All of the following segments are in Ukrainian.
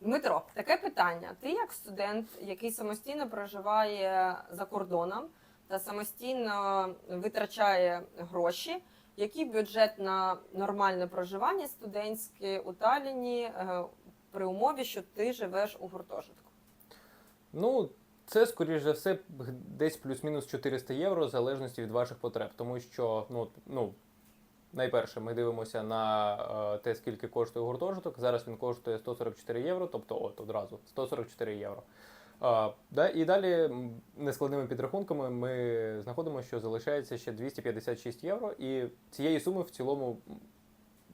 Дмитро, таке питання. Ти як студент, який самостійно проживає за кордоном та самостійно витрачає гроші, який бюджет на нормальне проживання студентське у Талліні е, при умові, що ти живеш у гуртожитку? Ну, це, скоріш за все, десь плюс-мінус 400 євро, в залежності від ваших потреб. Тому що, ну, ну найперше, ми дивимося на е, те, скільки коштує гуртожиток. Зараз він коштує 144 євро, тобто от одразу 144 євро. А, да, і далі нескладними підрахунками ми знаходимо, що залишається ще 256 євро, і цієї суми в цілому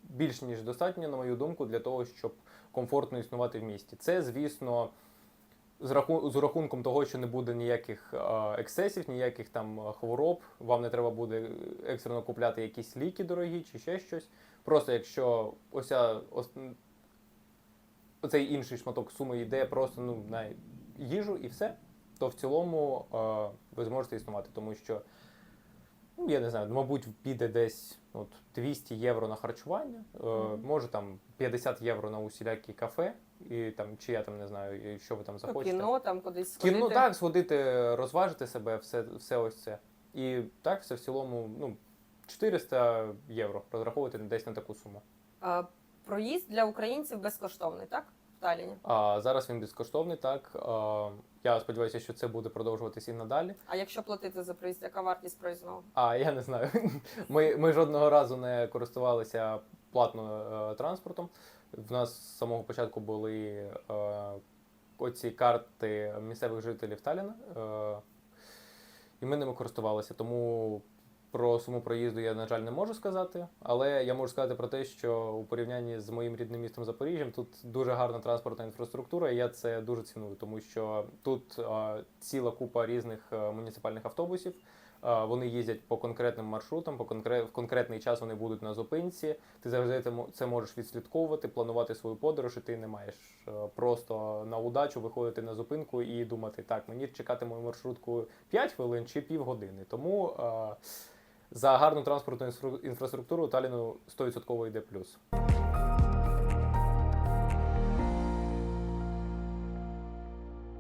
більш ніж достатньо, на мою думку, для того, щоб комфортно існувати в місті. Це, звісно, з, раху... з рахунком того, що не буде ніяких е, ексцесів, ніяких там е, хвороб, вам не треба буде екстрено купляти якісь ліки дорогі чи ще щось. Просто якщо ося ось, оцей інший шматок суми йде просто ну, на їжу і все, то в цілому е, ви зможете існувати, тому що. Ну, я не знаю, мабуть, піде десь от, 200 євро на харчування, е, може там 50 євро на усілякі кафе, і там, чи я там не знаю, і що ви там захочете. кіно там кудись сходити? Кіно так, сходити, розважити себе, все, все ось це. І так, все в цілому, ну, 400 євро розраховувати десь на таку суму. А, проїзд для українців безкоштовний, так? В Талліні. А зараз він безкоштовний, так. А, я сподіваюся, що це буде продовжуватися і надалі. А якщо платити за проїзд, яка вартість проїзного? А я не знаю. Ми, ми жодного разу не користувалися платним е, транспортом. В нас з самого початку були е, оці карти місцевих жителів Таліна. Е, і ми ними користувалися. Тому про суму проїзду я, на жаль, не можу сказати. Але я можу сказати про те, що у порівнянні з моїм рідним містом Запоріжжям тут дуже гарна транспортна інфраструктура, і я це дуже ціную, тому що тут е, ціла купа різних е, муніципальних автобусів. Е, Вони їздять по конкретним маршрутам, по конкре- в конкретний час вони будуть на зупинці. Ти завжди це можеш відслідковувати, планувати свою подорож, і ти не маєш е, просто на удачу виходити на зупинку і думати, так, мені чекати мою маршрутку 5 хвилин чи півгодини. Тому е, за гарну транспортну інфраструктуру Таліну 100% йде плюс.